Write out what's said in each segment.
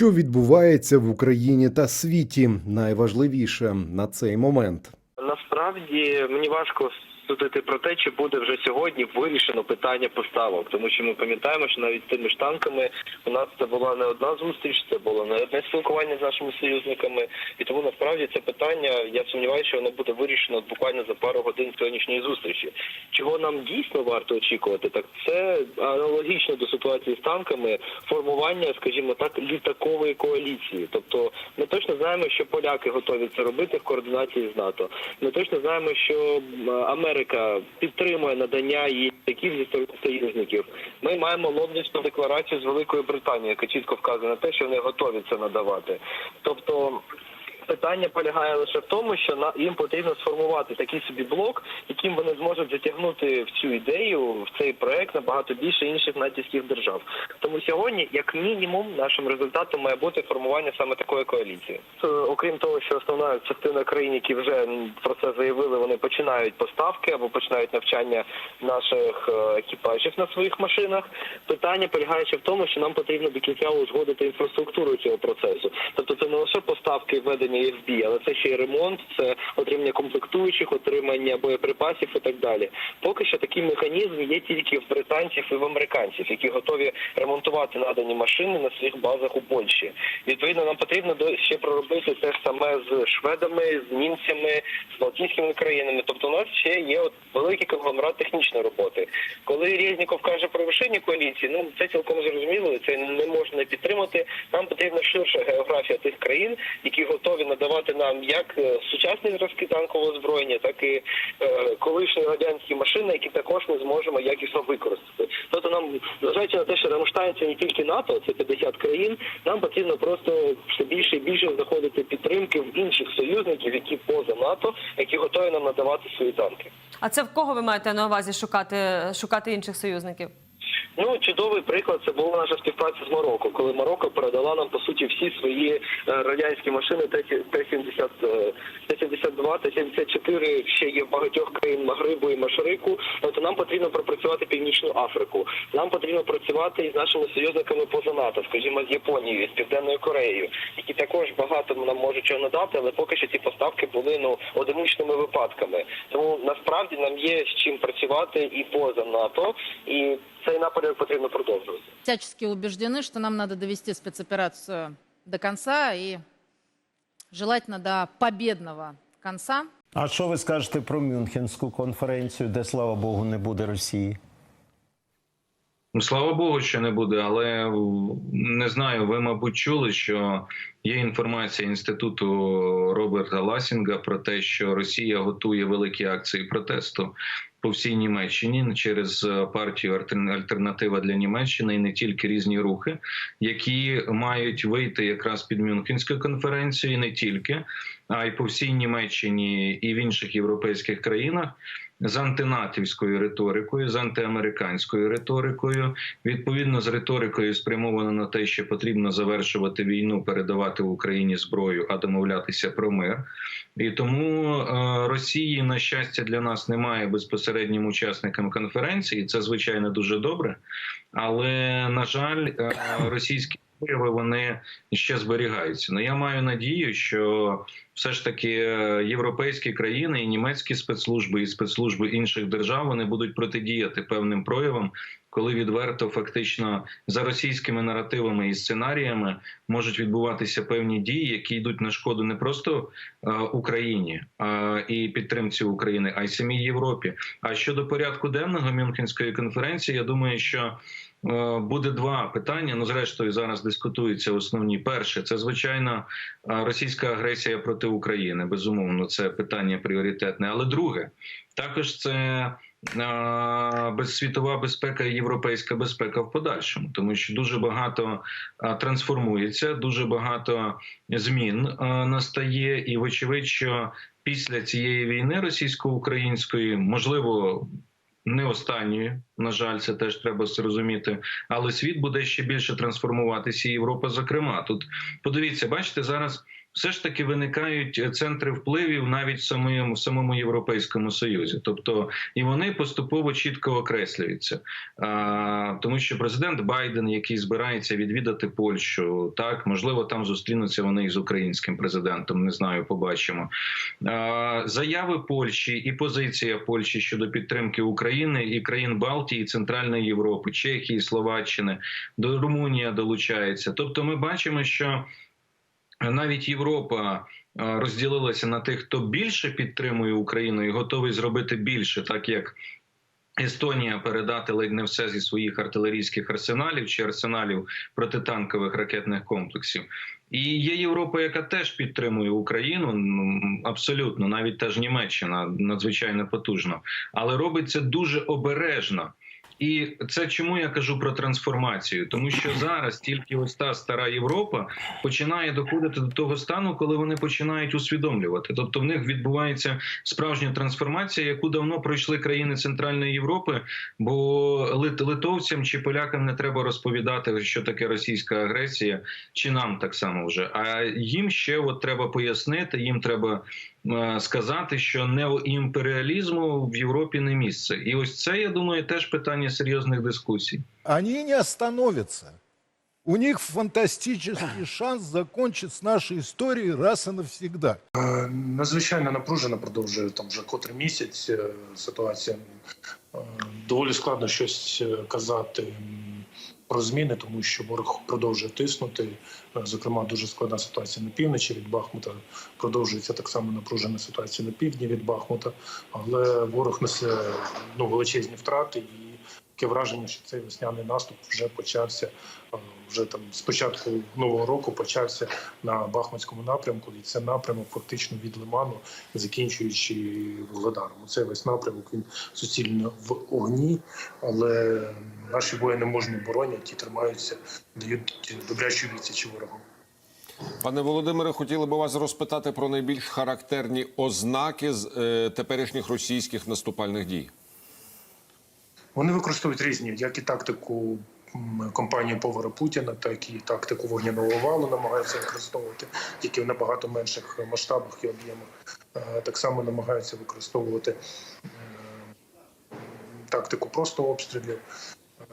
Що відбувається в Україні та світі, найважливіше на цей момент. Насправді мені важко судити про те, чи буде вже сьогодні вирішено питання поставок, тому що ми пам'ятаємо, що навіть тими ж танками у нас це була не одна зустріч, це було не одне спілкування з нашими союзниками, і тому насправді це питання. Я сумніваюся, що воно буде вирішено буквально за пару годин сьогоднішньої зустрічі. Чого нам дійсно варто очікувати, так це аналогічно до ситуації з танками формування, скажімо так, літакової коаліції. Тобто ми точно знаємо, що поляки готові це робити в координації з НАТО. Ми точно знаємо, що м, Америка підтримує надання їй таких зі сторони союзників. Ми маємо лондонську декларацію з Великої Британії, яка чітко вказує на те, що вони готові це надавати. Тобто. Питання полягає лише в тому, що на їм потрібно сформувати такий собі блок, яким вони зможуть затягнути в цю ідею, в цей проект набагато більше інших натівських держав. Тому сьогодні, як мінімум, нашим результатом має бути формування саме такої коаліції. Е, Окрім того, що основна частина країн, які вже про це заявили, вони починають поставки або починають навчання наших е, екіпажів на своїх машинах. Питання полягає ще в тому, що нам потрібно до кінця узгодити інфраструктуру цього процесу. Тобто це не лише поставки введення FB, але це ще й ремонт, це отримання комплектуючих, отримання боєприпасів і так далі. Поки що такий механізм є тільки в британців і в американців, які готові ремонтувати надані машини на своїх базах у Польщі. Відповідно, нам потрібно ще проробити те ж саме з шведами, з німцями, з балтійськими країнами. Тобто, у нас ще є от великий конгломерат технічної роботи. Коли Резніков каже про вершині коаліції, ну це цілком зрозуміло, це не можна підтримати. Нам потрібна ширша географія тих країн, які готові надавати нам як е, сучасні зразки танкового озброєння, так і е, колишні радянські машини, які також ми зможемо якісно використати. Тобто нам, зважаючи на те, що Рамштайн це не тільки НАТО, це 50 країн. Нам потрібно просто все більше і більше знаходити підтримки в інших союзників, які поза НАТО, які готові нам надавати свої танки. А це в кого ви маєте на увазі шукати, шукати інших союзників? Ну, чудовий приклад це була наша співпраця з Марокко, коли Марокко передала нам по суті всі свої е, радянські машини Т-70, е, Т-72, Т-74 ще є в багатьох країн Магрибу і Машрику. Тобто нам потрібно пропрацювати Північну Африку. Нам потрібно працювати із нашими союзниками поза НАТО, скажімо, з Японією, з Південною Кореєю, які також багато нам можуть чого надати, але поки що ці поставки були ну одиничними випадками. Тому насправді нам є з чим працювати і поза НАТО, і цей напрямок потрібно продовжувати. всячески убеждены, что нам надо довести спецоперацию до конца и желательно до победного конца. А що ви скажете про Мюнхенську конференцію, де слава Богу не буде Росії? Ну, Слава Богу, що не буде, але не знаю. Ви, мабуть, чули, що є інформація інституту Роберта Ласінга про те, що Росія готує великі акції протесту по всій Німеччині через е, партію «Альтерна- Альтернатива для Німеччини і не тільки різні рухи, які мають вийти якраз під Мюнхенську конференцію, і не тільки, а й по всій Німеччині і в інших європейських країнах з антинатівською риторикою, з антиамериканською риторикою, відповідно з риторикою спрямовано на те, що потрібно завершувати війну, передавати Україні зброю, а домовлятися про мир. І тому е, Росії, на щастя, для нас немає безпосереднім учасником конференції. Це звичайно дуже добре. Але на жаль, е, російські впливи вони ще зберігаються. Ну я маю надію, що все ж таки е, європейські країни і німецькі спецслужби і спецслужби інших держав вони будуть протидіяти певним проявам, коли відверто фактично за російськими наративами і сценаріями можуть відбуватися певні дії, які йдуть на шкоду не просто е, Україні е, і підтримці України, а й самій Європі. А щодо порядку денного Мюнхенської конференції, я думаю, що Буде два питання. Ну, зрештою, зараз дискутуються основні. Перше, це звичайно е, російська агресія проти України. Безумовно, це питання пріоритетне. Але друге, також це е, безсвітова безпека і європейська безпека в подальшому, тому що дуже багато е, трансформується, дуже багато змін е, настає, і вочевидь, що після цієї війни російсько-української можливо не останньою. на жаль, це теж треба зрозуміти. Але світ буде ще більше трансформуватися, і Європа, зокрема. Тут подивіться, бачите, зараз все ж таки виникають центри впливів навіть в самому, в самому Європейському Союзі. Тобто і вони поступово чітко окреслюються. А, тому що президент Байден, який збирається відвідати Польщу, так можливо, там зустрінуться вони із українським президентом. Не знаю, побачимо. А, заяви Польщі і позиція Польщі щодо підтримки України і країн Балтії, Центральної Європи, Чехії, Словаччини, до Румунія долучається. Тобто, ми бачимо, що навіть Європа е, розділилася на тих, хто більше підтримує Україну і готовий зробити більше, так як. Естонія передати ледь не все зі своїх артилерійських арсеналів чи арсеналів протитанкових ракетних комплексів. І є Європа, яка теж підтримує Україну. ну, Абсолютно, навіть та ж Німеччина надзвичайно потужно, але робить це дуже обережно. І це чому я кажу про трансформацію? Тому що зараз тільки ось та стара Європа починає доходити до того стану, коли вони починають усвідомлювати. Тобто в них відбувається справжня трансформація, яку давно пройшли країни Центральної Європи. Бо лит- литовцям чи полякам не треба розповідати, що таке російська агресія, чи нам так само вже. А їм ще от треба пояснити, їм треба сказати, що неоімперіалізму в Європі не місце. І ось це я думаю, теж питання серйозних дискусій. они не остановятся. У них фантастический шанс закончить с нашей историей раз и навсегда. Е, Надзвичайно напружена продовжує там вже котрий місяць е, ситуація. Е, Доволі складно щось е, казати про зміни, тому що ворог продовжує тиснути. Е, Зокрема, дуже складна ситуація на півночі від Бахмута. Продовжується так само напружена ситуація на півдні від Бахмута. Але ворог несе ну, величезні втрати і таке враження, що цей весняний наступ вже почався. е, Вже там з початку нового року почався на Бахмутському напрямку, і це напрямок фактично від Лиману, закінчуючи Вугледаром. Цей весь напрямок він суцільно в огні, але наші воїни можна боронять і тримаються, дають добрячу відсіч ворогу. Пане Володимире, хотіли би вас розпитати про найбільш характерні ознаки з е, теперішніх російських наступальних дій. Вони використовують різні, як і тактику компанії повара Путіна, так і тактику вогняного валу намагаються використовувати тільки в набагато менших масштабах і об'ємах. Е, Так само намагаються використовувати е, тактику просто обстрілів. Е,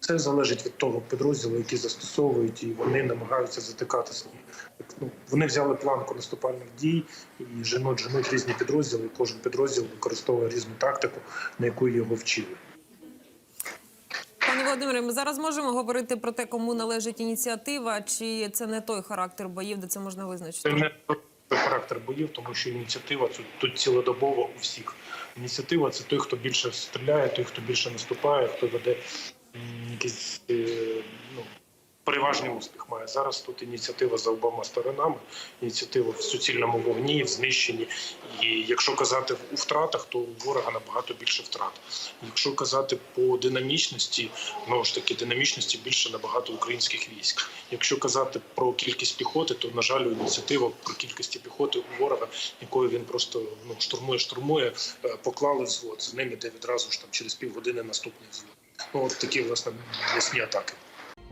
Це залежить від того підрозділу, який застосовують, і вони намагаються затикати свої. Ну, вони взяли планку наступальних дій і женуть, женуть різні підрозділи. і Кожен підрозділ використовує різну тактику, на яку його вчили. Володимире, ми зараз можемо говорити про те, кому належить ініціатива, чи це не той характер боїв, де це можна визначити? Це не той характер боїв, тому що ініціатива тут, цілодобово у всіх. Ініціатива це той, хто більше стріляє, той, хто більше наступає, хто веде м, якийсь е, переважний успіх має. Зараз тут ініціатива за обома сторонами, ініціатива в суцільному вогні, в знищенні. І якщо казати у втратах, то у ворога набагато більше втрат. Якщо казати по динамічності, знову ж таки, динамічності більше набагато українських військ. Якщо казати про кількість піхоти, то на жаль, ініціатива про кількості піхоти у ворога, якою він просто ну штурмує, штурмує, е, поклали взвод. За ним іде відразу ж там через півгодини наступний взвод. Ну от такі власне ясні атаки.